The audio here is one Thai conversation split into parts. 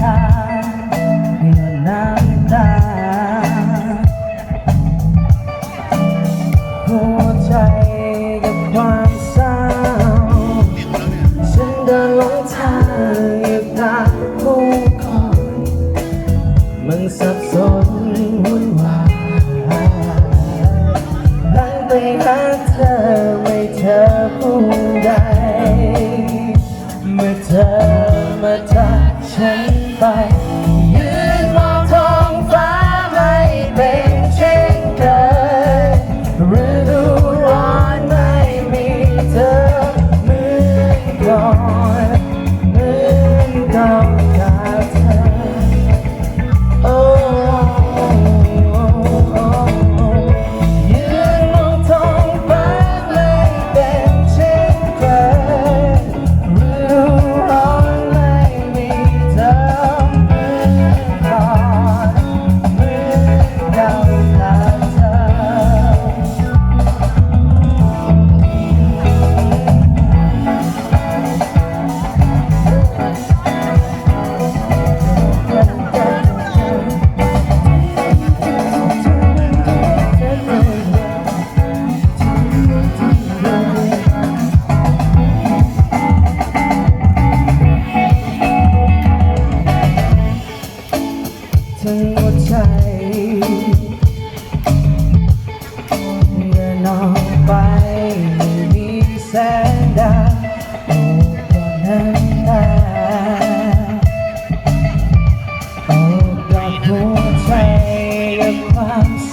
ทางให้หยน้ำตา หัวใจกับความเศร้า ฉันเดินลงทางอยู่ตาผู้คนมันสับสน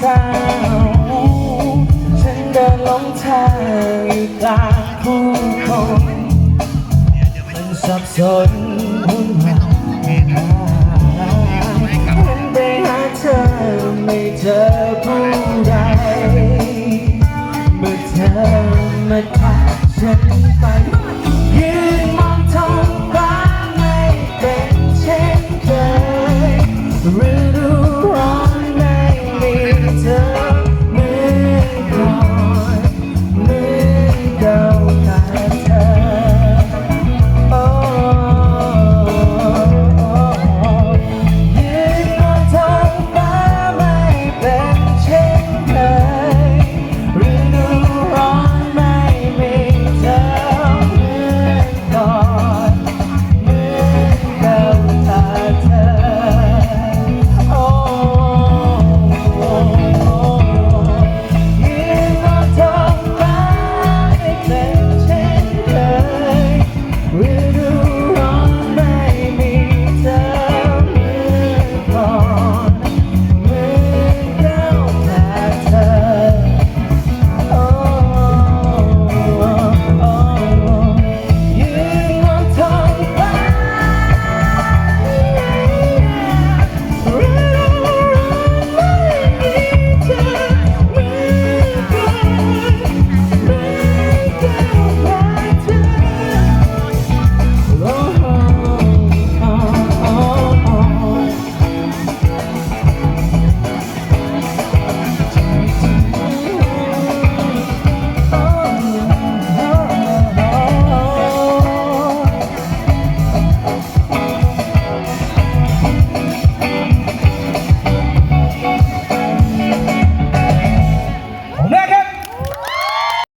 ช้า ฉันเดินลงทางอยู่กลางผู้คนมันสับสนวุ่นวาฉันไปหาเธอไม่เจอผู้ใดเมื่อเธอมาทัฉันไปยืนมองท้องฟ้าไม่เป็นเช่นเคยรือ